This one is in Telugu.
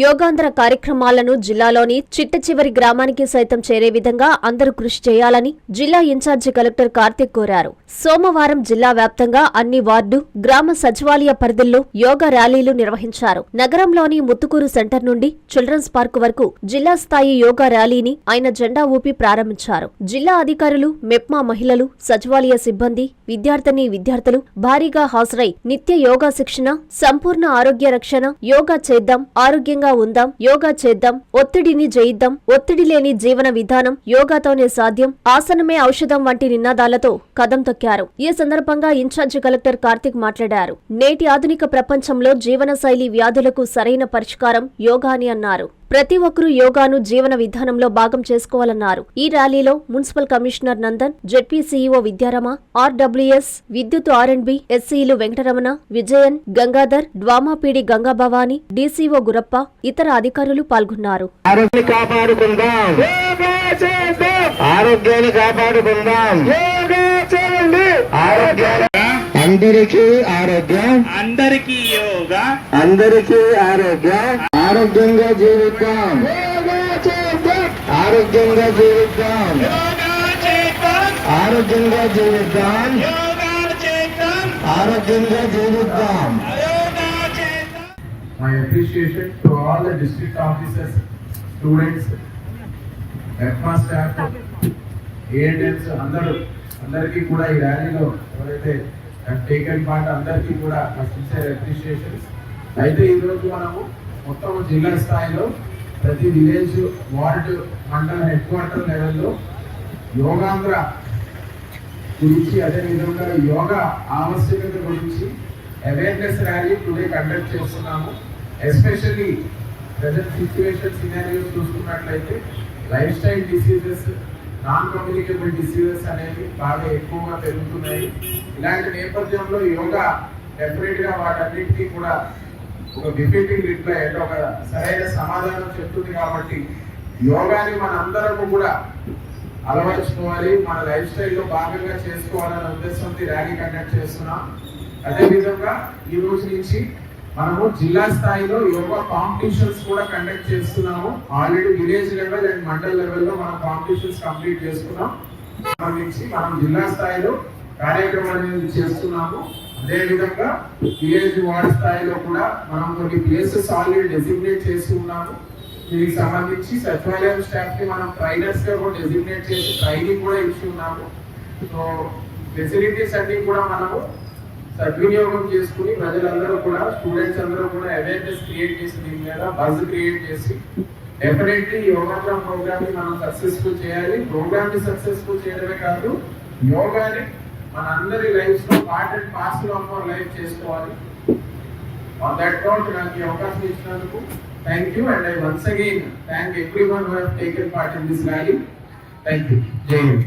యోగాంధ్ర కార్యక్రమాలను జిల్లాలోని చిట్ట చివరి గ్రామానికి సైతం చేరే విధంగా అందరూ కృషి చేయాలని జిల్లా ఇన్ఛార్జి కలెక్టర్ కార్తిక్ కోరారు. సోమవారం జిల్లా వ్యాప్తంగా అన్ని వార్డు గ్రామ సచివాలయ పరిధుల్లో యోగా ర్యాలీలు నిర్వహించారు. నగరంలోని ముత్తుకూరు సెంటర్ నుండి చిల్డ్రన్స్ పార్క్ వరకు జిల్లా స్థాయి యోగా ర్యాలీని ఆయన జెండా ఊపి ప్రారంభించారు. జిల్లా అధికారులు మెప్మా మహిళలు సచివాలయ సిబ్బంది విద్యార్థిని విద్యార్థులు భారీగా హాజరై నిత్య యోగా శిక్షణ సంపూర్ణ ఆరోగ్య రక్షణ యోగా చేద్దాం ఆరోగ్యంగా ఉందాం యోగా చేద్దాం ఒత్తిడిని జయిద్దాం ఒత్తిడి లేని జీవన విధానం యోగాతోనే సాధ్యం. ఆసనమే ఔషధం వంటి నినాదాలతో కదం తొక్కారు. ఈ సందర్భంగా ఇన్ఛార్జి కలెక్టర్ కార్తిక్ మాట్లాడారు. నేటి ఆధునిక ప్రపంచంలో జీవనశైలి వ్యాధులకు సరైన పరిష్కారం యోగా అని అన్నారు. ప్రతి ఒక్కరూ యోగాను జీవన విధానంలో భాగం చేసుకోవాలన్నారు. ఈ ర్యాలీలో municipal commissioner Nandan ZP CEO Vidyarama RWS విద్యుత్ ఆర్ అండ్ బి ఎస్సీలు వెంకటరమణ విజయన్ గంగాధర్ డ్వామాపీడి గంగాభవాని డీసీఓ గురప్ప ఇతర అధికారులు పాల్గొన్నారు. అందరికీ ఆరోగ్యం. అందరికీ యోగా. అందరికీ ఆరోగ్యం. ఆరోగ్యంగా జీవిద్దాం. ఆరోగ్యంగా జీవిద్దాం. ఆరోగ్యంగా జీవిద్దాం. ఆరోగ్యంగా జీవిద్దాం. యోగా చేద్దాం my appreciation to all the district officers, students, EFMA staff, అందరూ అందరికీ కూడా ఈ ర్యాలీలో ఎవరైతే టేకన్ పార్ట్ అందరికీ కూడా మా సిన్సియర్ అప్రిషియేషన్స్ అయితే ఈరోజు మనము మొత్తం జిల్లా స్థాయిలో ప్రతి విలేజ్ వార్డు మండల హెడ్ క్వార్టర్ లెవెల్లో యోగాంధ్ర గురించి అదేవిధంగా యోగా ఆవశ్యకత గురించి అవేర్నెస్ ర్యాలీ టుడే కండక్ట్ చేస్తున్నాము. ఎస్పెషల్లీ ప్రజెంట్ సిచ్యువేషన్ సినారియోస్ చూసుకున్నట్లయితే life style diseases non communicable diseases అనేవి బాగా ఎక్కువగా పెరుగుతున్నాయి. ఇలాంటి నేపథ్యంలో యోగా డెఫినెట్గా వాటన్నిటికీ కూడా ఒక డిఫెక్టివ్ రిప్లై అంటే ఒక సరైన సమాధానం చెప్తుంది కాబట్టి యోగాని మనందరము కూడా అలవర్చుకోవాలి మన లైఫ్ స్టైల్లో భాగంగా చేసుకోవాలనే ఉద్దేశంతో ర్యాలీ కండక్ట్ చేస్తున్నాం. అదేవిధంగా ఈ రోజు నుంచి మనము జిల్లా స్థాయిలో యోగా కాంపిటీషన్స్ కూడా కండక్ట్ చేస్తున్నాము. Already village level and mandal లెవెల్లో మనం కాంపిటీషన్స్ కంప్లీట్ చేసుకున్నాం. నుంచి మనం జిల్లా స్థాయిలో కార్యక్రమాలు అనేది చేస్తున్నాము. అదే విధంగా విలేజ్ వార్డ్ స్థాయిలో కూడా మనం కొన్ని ప్లేసెస్ ఆల్రెడీ డెసిగ్నేట్ చేసి ఉన్నాము. దీనికి సంబంధించి సచివాలయం స్టాఫ్ని మనం ట్రైనర్స్గా కూడా డెసిగ్నేట్ చేసి ట్రైనింగ్ కూడా ఇచ్చి ఉన్నాము. సో ఫెసిలిటీస్ అన్ని కూడా మనము సద్వినియోగం చేసుకుని ప్రజలందరూ కూడా స్టూడెంట్స్ అందరూ కూడా అవేర్నెస్ క్రియేట్ చేసి దీని మీద బజ్ క్రియేట్ చేసి డెఫినెట్లీ యోగాగ్రామ్ ప్రోగ్రామ్ని మనం సక్సెస్ఫుల్ చేయాలి. ప్రోగ్రామ్ని సక్సెస్ఫుల్ చేయడమే కాదు యోగాని మన అందరి లైఫ్లో part and parcel of our life చేసుకోవాలి. ఆన్ దట్ నోట్ నాకు ఈ అవకాశం ఇచ్చినందుకు thank you and I once again thank everyone who taken part in this rally thank you Jai Hind